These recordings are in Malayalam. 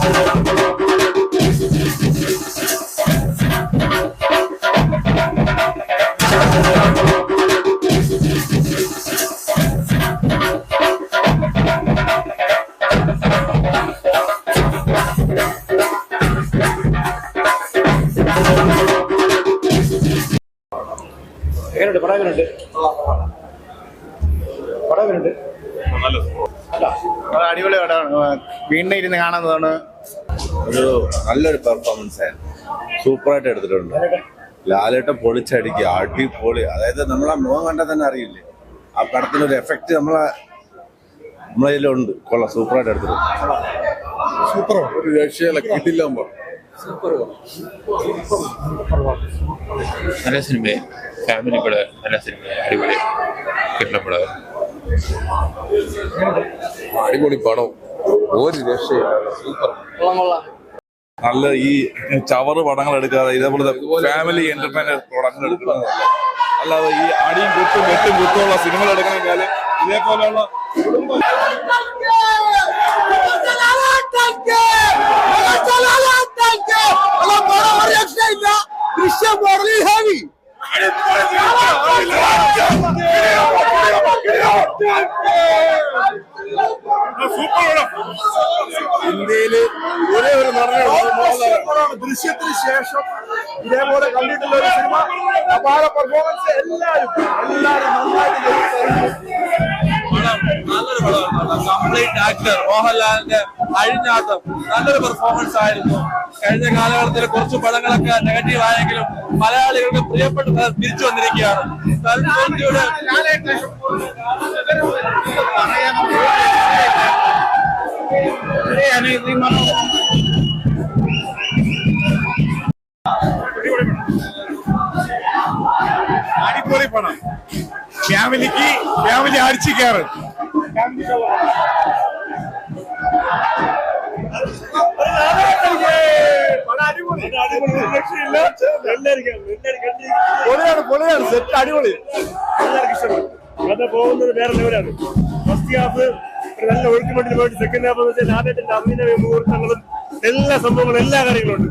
Thank you. അടിപൊളി പടമാണ് വീണ്ടും ഇരുന്ന് കാണുന്നതാണ്. ഒരു നല്ലൊരു പെർഫോമൻസ് ആയിരുന്നു. സൂപ്പറായിട്ട് എടുത്തിട്ടുണ്ട്. ലാലേട്ടൻ പൊളിച്ചടിക്കുക അടിപൊളി. അതായത് നമ്മളെ മുഖം കണ്ടാൽ തന്നെ അറിയില്ലേ? ആ പടത്തിനൊരു എഫക്റ്റ് നമ്മളെ നമ്മളതിലുണ്ട് കൊള്ളാം സൂപ്പറായിട്ട് എടുത്തിട്ടുണ്ട്. ഒരു രക്ഷയല്ല കിട്ടില്ലാമ്പോ നല്ല സിനിമയെ ഫാമിലി പടം നല്ല സിനിമ അടിപൊളി. കിട്ടുന്ന പടം. അടിപൊളി പടം. ഒരു രക്ഷയില്ല. സൂപ്പർ. നല്ല ഈ ചവറ് പടങ്ങൾ എടുക്കാതെ ഇതേപോലത്തെ ഫാമിലി എന്റർടൈനർ പടങ്ങൾ എടുക്കുന്നത്. അല്ലാതെ ഈ അടിയും കുത്തും വെട്ടും കുത്തുമുള്ള സിനിമകൾ എടുക്കണമെങ്കിൽ ഇതേപോലെയുള്ള ഇന്ത്യയിൽ ഒരേ ഒരു ദൃശ്യത്തിന് ശേഷം ഇതേപോലെ കണ്ടിട്ടുള്ള ഒരു സിനിമ അപാര പെർഫോമൻസ് എല്ലാവരും എല്ലാവരും നന്നായിട്ട് കംപ്ലീറ്റ് ആക്ടർ മോഹൻലാലിന്റെ അഴിഞ്ഞാട്ടം. നല്ലൊരു പെർഫോമൻസ് ആയിരുന്നു. കഴിഞ്ഞ കാലഘട്ടത്തിൽ കുറച്ച് പടങ്ങളൊക്കെ നെഗറ്റീവ് ആയെങ്കിലും മലയാളികൾക്ക് പ്രിയപ്പെട്ട തിരിച്ചു വന്നിരിക്കുകയാണ്. അടിപൊളി പടം. ഫാമിലിക്ക് ഫാമിലി അടിച്ചു കയറും പൊളിയാണ് പൊളിയാണ് സെറ്റ് അടിപൊളി. എല്ലാവർക്കും ഇഷ്ടപ്പെട്ടു. പോകുന്നത് വേറെ ലെവലാണ്. ഫസ്റ്റ് ഹാഫ് നല്ല ഒഴുക്കുമട്ടിന് പോയിട്ട് സെക്കൻഡ് ഹാഫ് ലാലേട്ടന്റെ അഭിനയ മുഹൂർത്തങ്ങളും എല്ലാ സംഭവങ്ങളും എല്ലാ കാര്യങ്ങളും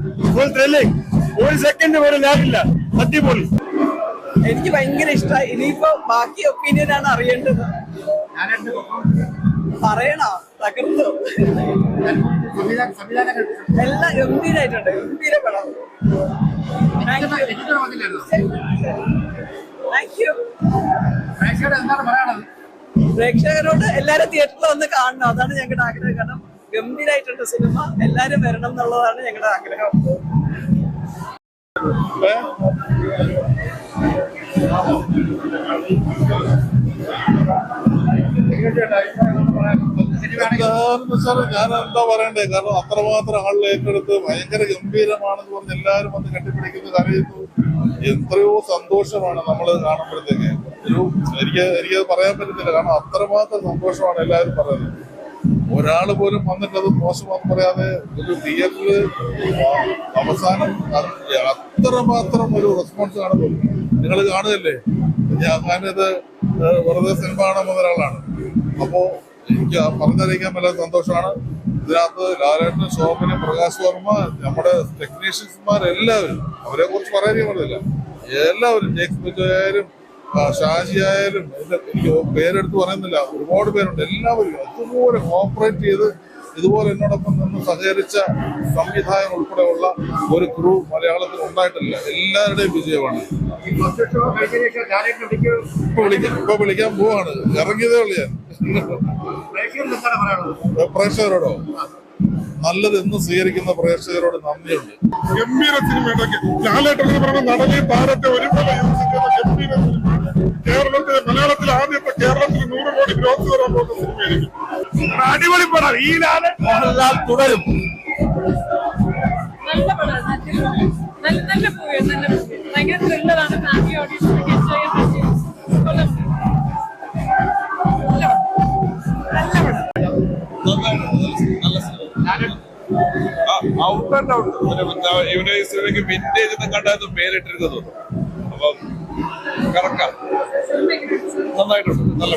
ഒരു സെക്കൻഡ് പോലും ലാഗില്ല അടിപൊളി. എനിക്ക് ഭയങ്കര ഇഷ്ടമായി ഇനിയിപ്പോ ബാക്കി ഒപ്പീനിയൻ ആണ് അറിയേണ്ടത്. പറയണോ? തകർത്തു? എല്ലാം ഗംഭീരായിട്ടുണ്ട്. ഗംഭീര പടം. താങ്ക് പ്രേക്ഷകരോട് എല്ലാരും തിയേറ്ററിൽ വന്ന് കാണണം. അതാണ് ഞങ്ങളുടെ ആഗ്രഹം. കാരണം ഗംഭീരായിട്ടുണ്ട് സിനിമ. എല്ലാരും വരണം എന്നുള്ളതാണ് ഞങ്ങളുടെ ആഗ്രഹം. വെച്ചാൽ ഞാൻ എന്താ പറയണ്ടേ? കാരണം അത്രമാത്രം ആളുകൾ ഏറ്റെടുത്ത് ഭയങ്കര ഗംഭീരമാണെന്ന് പറഞ്ഞ് എല്ലാവരും വന്ന് കെട്ടിപ്പിടിക്കുന്നു കരയുന്നു എത്രയോ സന്തോഷമാണ് നമ്മൾ കാണുമ്പോഴത്തേക്ക്. ഒരു എനിക്ക് എനിക്കത് പറയാൻ പറ്റുന്നില്ല കാരണം അത്രമാത്രം സന്തോഷമാണ് എല്ലാവരും പറയുന്നത്. ഒരാൾ പോലും വന്നിട്ട് അത് മോശമാണെന്ന് പറയാതെ ഒരു തിയേറ്ററിൽ അവസാനം അത്രമാത്രം ഒരു റെസ്പോൺസ് കാണുന്നു നിങ്ങൾ കാണുകയല്ലേ? ഞാനിത് വെറുതെ സിനിമ കാണാൻ വന്ന ഒരാളാണ്. അപ്പോ എനിക്ക് പറഞ്ഞറിയിക്കാൻ വല്ല സന്തോഷമാണ്. ഇതിനകത്ത് ലാലേട്ടൻ ശോഭന പ്രകാശ് വർമ്മ നമ്മുടെ ടെക്നീഷ്യൻസ്മാർ എല്ലാവരും അവരെ കുറിച്ച് പറയാനേ പറഞ്ഞില്ല എല്ലാവരും ജേക്സ് ബിജു ഷാജി ആയാലും എനിക്ക് പേരെടുത്ത് പറയുന്നില്ല. ഒരുപാട് പേരുണ്ട്. എല്ലാവരും അതുപോലെ കോപ്പറേറ്റ് ചെയ്ത് ഇതുപോലെ എന്നോടൊപ്പം നിന്ന് സഹകരിച്ച സംവിധായകൻ ഉൾപ്പെടെയുള്ള ഒരു ക്രൂ മലയാളത്തിൽ ഉണ്ടായിട്ടില്ല. എല്ലാവരുടെയും വിജയമാണ്. ഇപ്പൊ വിളിക്കാൻ പോവാണ്. ഇറങ്ങിയതേ ഉള്ളു ഞാൻ. പ്രേക്ഷകരോടോ? നല്ലത് എന്ന് സ്വീകരിക്കുന്ന പ്രേക്ഷകരോട് നന്ദിയുണ്ട്. ഗംഭീര സിനിമയുണ്ടാക്കി ലാലേട്ടൻ എന്ന് പറയുന്ന നടനെ താരത്തെ ഒരുപോലെ ചെയ്യുന്ന ഗംഭീര സിനിമ കേരളത്തിലെ ആദ്യത്തെ കേരളത്തിൽ നൂറ് കോടി ഗ്രോത്ത് വരാൻ പോകുന്ന സിനിമയായിരിക്കും അടിപൊളി പടം. ഈ ലാലെ മോഹൻലാൽ തുടരും. നല്ല പടം. നല്ല നല്ല നല്ല ഭയങ്കര ത്രില്ലറാണ് ഫാമിലി ഓഡിയൻസിനൊക്കെ എൻജോയ് ചെയ്യാൻ ഔട്ട് ആൻഡ് ഔട്ട് ഇവന് ഈ സിനിമയ്ക്ക് വിന്റേജ് എന്ന് അപ്പം കറക്റ്റാ നന്നായിട്ടുണ്ട് നല്ല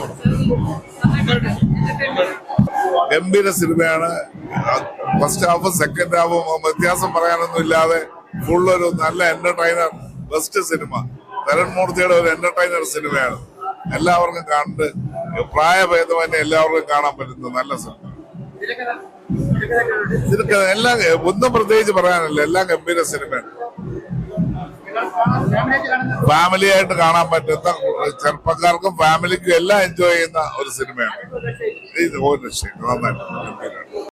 ഗംഭീര സിനിമയാണ്. ഫസ്റ്റ് ഹാഫും സെക്കൻഡ് ഹാഫും വ്യത്യാസം പറയാനൊന്നും ഇല്ലാതെ ഫുള്ളൊരു ഒരു നല്ല എന്റർടൈനർ ബെസ്റ്റ് സിനിമ തരൺമൂർത്തിയുടെ ഒരു എന്റർടൈനർ സിനിമയാണ് എല്ലാവർക്കും കണ്ട് പ്രായഭേദമന്യേ എല്ലാവർക്കും കാണാൻ പറ്റുന്ന നല്ല സിനിമ എല്ലാം ഒന്നും പ്രത്യേകിച്ച് പറയാനല്ല എല്ലാം ഗംഭീര സിനിമയാണ് ഫാമിലി ആയിട്ട് കാണാൻ പറ്റുന്ന ചെറുപ്പക്കാർക്കും ഫാമിലിക്കും എല്ലാം എൻജോയ് ചെയ്യുന്ന ഒരു സിനിമയാണ് ഇത് ഒരു രക്ഷയും നന്നായിട്ട്. ഗംഭീരമാണ്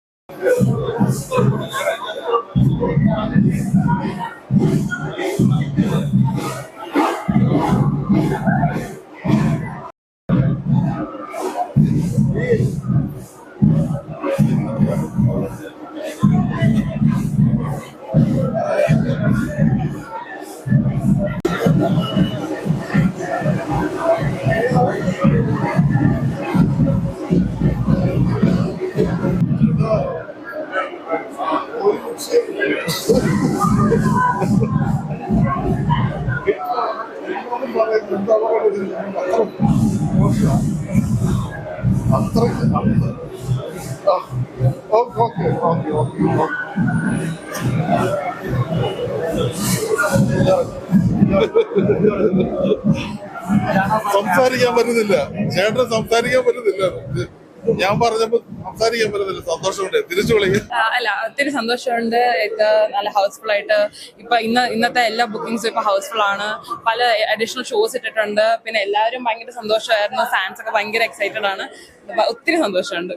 സംസാരിക്കാൻ പറ്റുന്നില്ല. ചേട്ടന് സംസാരിക്കാൻ പറ്റുന്നില്ല. ഞാൻ പറഞ്ഞപ്പോ സംസാരിക്കാൻ പറ്റത്തില്ല. സന്തോഷമുണ്ട്. തിരിച്ചു വിളിക്കും അല്ല ഒത്തിരി സന്തോഷമുണ്ട്. നല്ല ഹൗസ്ഫുൾ ആയിട്ട് ഇപ്പൊ ഇന്ന് ഇന്നത്തെ എല്ലാ ബുക്കിംഗ്സും ഇപ്പൊ ഹൗസ്ഫുൾ ആണ്. പല അഡീഷണൽ ഷോസ് ഇട്ടിട്ടുണ്ട്. പിന്നെ എല്ലാവരും ഭയങ്കര സന്തോഷമായിരുന്നു. ഫാൻസ് ഒക്കെ ഭയങ്കര എക്സൈറ്റഡ് ആണ്. ഒത്തിരി സന്തോഷമുണ്ട്.